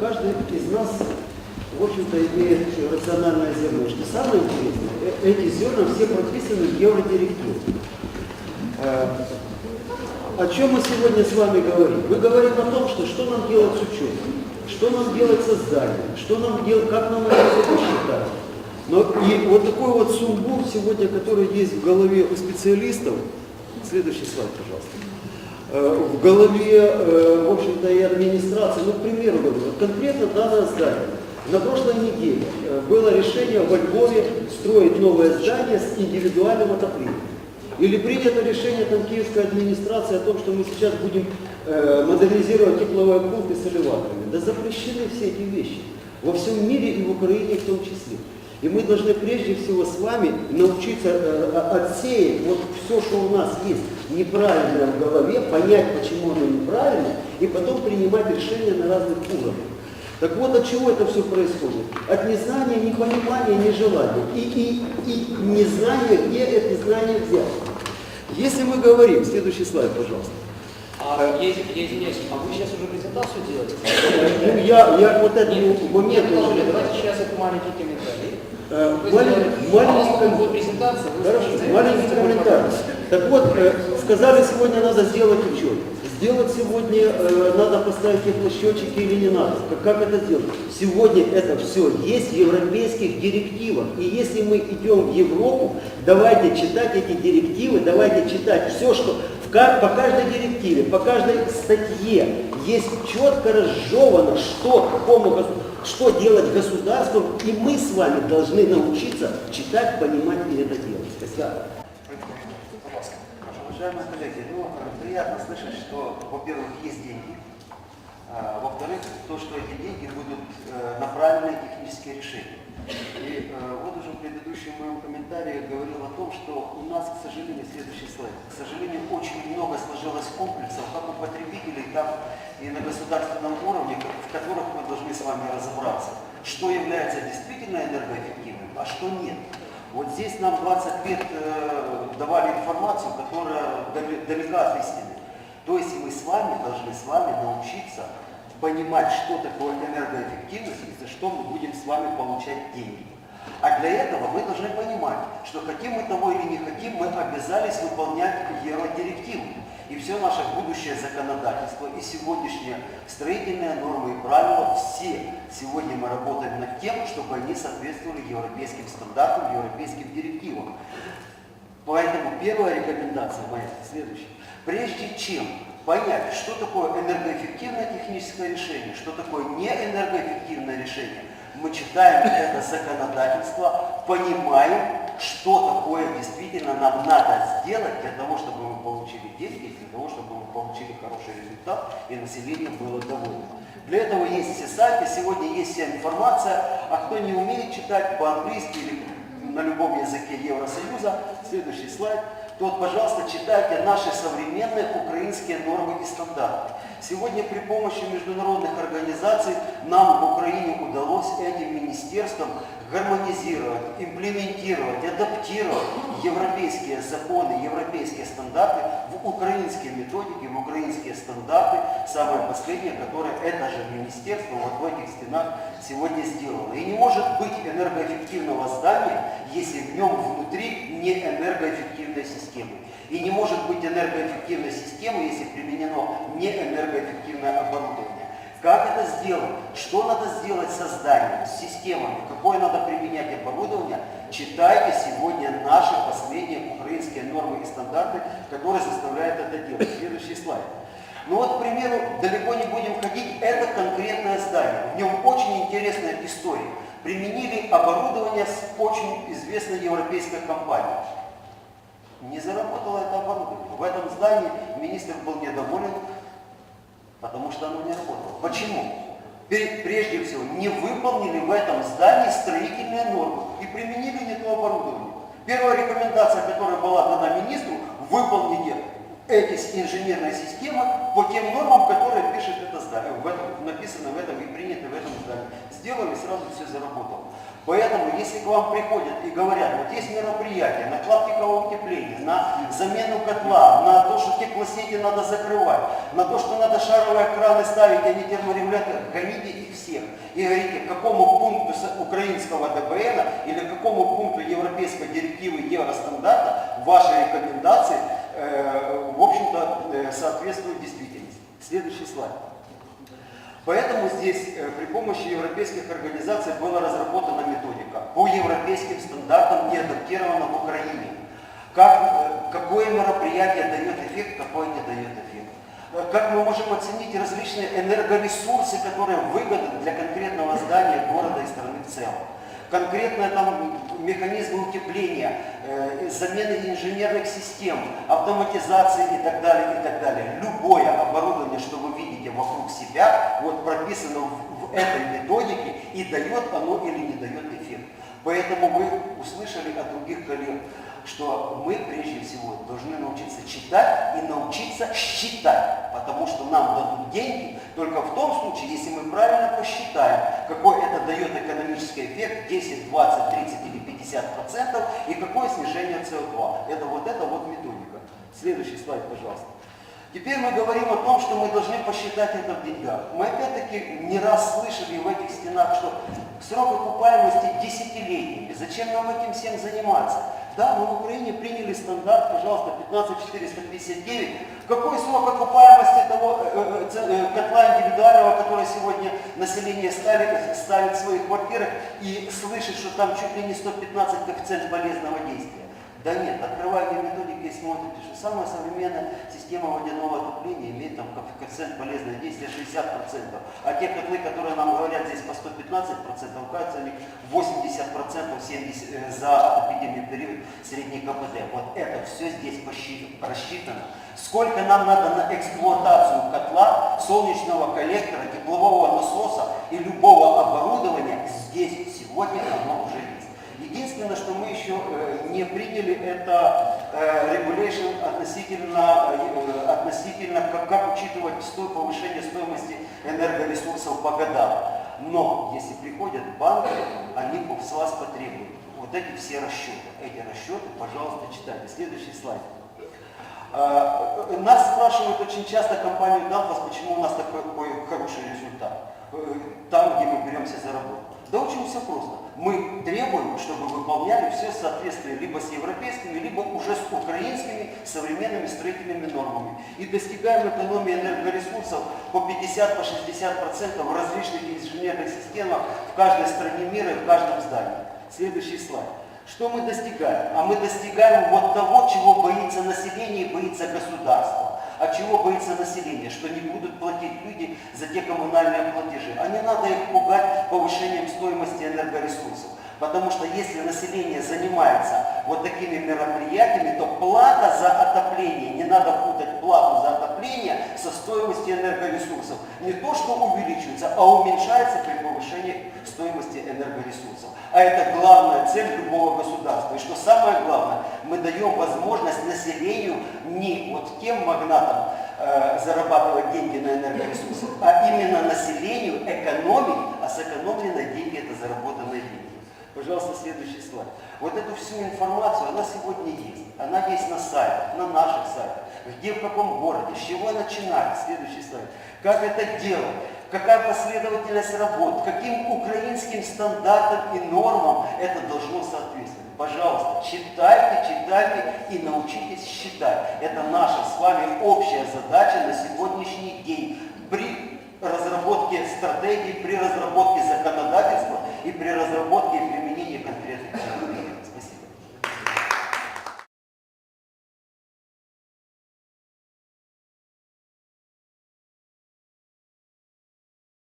Каждый из нас, в общем-то, имеет рациональное зерно. Что самое интересное, э- эти зерна все прописаны в евродирективе. Э, О чем мы сегодня с вами говорим? Мы говорим о том, что, что нам делать с учетом, что нам делать со зданием, что нам делать, как нам это все посчитать. Но и вот такой вот сумбур сегодня, который есть в голове у специалистов, следующий слайд, пожалуйста, в голове, э, в общем-то, и администрации, ну, к примеру вот конкретно данное здание. На прошлой неделе э, было решение во Львове строить новое здание с индивидуальным отоплением. Или принято решение там киевской администрации о том, что мы сейчас будем э, модернизировать тепловой пункт с элеваторами. Да запрещены все эти вещи. Во всем мире и в Украине в том числе. И мы должны прежде всего с вами научиться э, отсеять вот все, что у нас есть неправильно в голове, понять, почему оно неправильно, и потом принимать решения на разных уровнях. Так вот, от чего это все происходит? От незнания, непонимания, нежелания. И, и, и незнания, где эти знания взять. Если мы говорим, следующий слайд, пожалуйста. А я, из- я извиняюсь, а вы сейчас уже презентацию делаете? Ну, я, я вот Нет, этому нет, позволю, давайте сейчас это маленький комментарий. Э, маленький- комментарий. Так вот, э, сказали, сегодня надо сделать учет. Сделать сегодня э, надо поставить теплосчетчики или не надо. Как, это сделать? Сегодня это все есть в европейских директивах. И если мы идем в Европу, давайте читать эти директивы, давайте читать все, что по каждой директиве, по каждой статье есть четко разжевано, что, какому, что делать государству, и мы с вами должны научиться читать, понимать и это делать. Спасибо. Уважаемые коллеги, ну, приятно слышать, что, во-первых, есть деньги, а, во-вторых, то, что эти деньги будут э, направлены на технические решения. И э, вот уже в предыдущем моем комментарии говорил о том, что у нас, к сожалению, следующий слайд, к сожалению, очень много сложилось комплексов, как у потребителей, так и на государственном уровне, в которых мы должны с вами разобраться, что является действительно энергоэффективным, а что нет. Вот здесь нам 20 лет э, давали информацию, которая далека от истины. То есть мы с вами должны с вами научиться понимать, что такое энергоэффективность и за что мы будем с вами получать деньги. А для этого мы должны понимать, что хотим мы того или не хотим, мы обязались выполнять евродирективу. И все наше будущее законодательство, и сегодняшние строительные нормы и правила, все сегодня мы работаем над тем, чтобы они соответствовали европейским стандартам, европейским директивам. Поэтому первая рекомендация моя следующая. Прежде чем понять, что такое энергоэффективное техническое решение, что такое неэнергоэффективное решение, мы читаем это законодательство, понимаем, что такое действительно нам надо сделать для того, чтобы мы получили деньги, для того, чтобы мы получили хороший результат и население было довольно. Для этого есть все сайты, сегодня есть вся информация, а кто не умеет читать по-английски или на любом языке Евросоюза, следующий слайд, то вот, пожалуйста, читайте наши современные украинские нормы и стандарты. Сегодня при помощи международных организаций нам в Украине удалось этим министерствам гармонизировать, имплементировать, адаптировать европейские законы, европейские стандарты в украинские методики, в украинские стандарты, самое последнее, которое это же министерство вот в этих стенах сегодня сделало. И не может быть энергоэффективного здания, если в нем внутри не энергоэффективная система. И не может быть энергоэффективной системы, если применено не энергоэффективное оборудование. Как это сделать? Что надо сделать со зданием, с системами? Какое надо применять оборудование? Читайте сегодня наши последние украинские нормы и стандарты, которые заставляют это делать. Следующий слайд. Ну вот, к примеру, далеко не будем ходить, это конкретное здание. В нем очень интересная история. Применили оборудование с очень известной европейской компанией. Не заработало это оборудование. В этом здании министр был недоволен, потому что оно не работало. Почему? Прежде всего, не выполнили в этом здании строительные нормы и применили не то оборудование. Первая рекомендация, которая была дана министру, выполните эти инженерные системы по тем нормам, которые пишет это здание, в этом, написано в этом и принято в этом здании. Сделали, сразу все заработало. Поэтому, если к вам приходят и говорят, вот есть мероприятие на клаптиковое утепление, на замену котла, на то, что теплосети надо закрывать, на то, что надо шаровые краны ставить, а не терморегуляторы, гоните их всех. И говорите, к какому пункту украинского ДБН или к какому пункту европейской директивы Евростандарта ваши рекомендации, э, в общем-то, э, соответствуют действительности. Следующий слайд. Поэтому здесь э, при помощи европейских организаций была разработана методика по европейским стандартам и адаптирована в Украине. Как, э, какое мероприятие дает эффект, какое не дает эффект. Э, Как мы можем оценить различные энергоресурсы, которые выгодны для конкретного здания, города и страны в целом. Конкретно там механизмы утепления, э, замены инженерных систем, автоматизации и так далее, и так далее. Любое оборудование, что вы видите вокруг себя, вот прописано в, в этой методике и дает оно или не дает эффект. Поэтому вы услышали от других коллег, что мы прежде всего должны научиться читать и научиться считать, потому что нам дадут деньги только в том случае, если мы правильно посчитаем, какой это дает экономический эффект 10, 20, 30 или 50 процентов и какое снижение СО2. Это вот это вот методика. Следующий слайд, пожалуйста. Теперь мы говорим о том, что мы должны посчитать это в деньгах. Мы опять-таки не раз слышали в этих стенах, что срок окупаемости десятилетиями. Зачем нам этим всем заниматься? Да, мы в Украине приняли стандарт, пожалуйста, 15459. Какой срок окупаемости того э, э, ц- э, котла индивидуального, который сегодня население ставит, ставит в своих квартирах и слышит, что там чуть ли не 115 коэффициент полезного действия? Да нет, открывайте и смотрите, что самая современная система водяного отопления имеет там ко- коэффициент полезного действия 60%. А те котлы, которые нам говорят здесь по 115%, кажется, они 80% 70, э, за отопительный период средний КПД. Вот это все здесь рассчитано. Сколько нам надо на эксплуатацию котла, солнечного коллектора, теплового насоса и любого оборудования, здесь сегодня оно уже есть. Единственное, что мы еще э, не приняли, это regulation относительно, э, относительно как, как учитывать повышение стоимости энергоресурсов по годам. Но если приходят банки, они с вас потребуют вот эти все расчеты. Эти расчеты, пожалуйста, читайте. Следующий слайд. Э, Нас спрашивают очень часто компанию Дампас, почему у нас такой, такой хороший результат. Беремся за работу. Да очень все просто. Мы требуем, чтобы выполняли все в либо с европейскими, либо уже с украинскими современными строительными нормами. И достигаем экономии энергоресурсов по 50-60% по 60% в различных инженерных системах в каждой стране мира и в каждом здании. Следующий слайд. Что мы достигаем? А мы достигаем вот того, чего боится население и боится государство. А чего боится население? Что не будут платить люди за те коммунальные платежи. А не надо их пугать повышением стоимости энергоресурсов. Потому что если население занимается вот такими мероприятиями, то плата за отопление, не надо путать плату за отопление со стоимостью энергоресурсов. Не то, что увеличивается, а уменьшается при повышении стоимости энергоресурсов. А это главная цель любого государства. И что самое главное, мы даем возможность населению не вот тем магнатам э, зарабатывать деньги на энергоресурсах, а именно населению экономить, а сэкономленные деньги это заработанные деньги. Пожалуйста, следующий слайд. Вот эту всю информацию, она сегодня есть. Она есть на сайтах, на наших сайтах. Где, в каком городе, с чего начинать. Следующий слайд. Как это делать, какая последовательность работ, каким украинским стандартам и нормам это должно соответствовать. Пожалуйста, читайте, читайте и научитесь считать. Это наша с вами общая задача на сегодняшний день. При разработке стратегии, при разработке законодательства и при разработке significant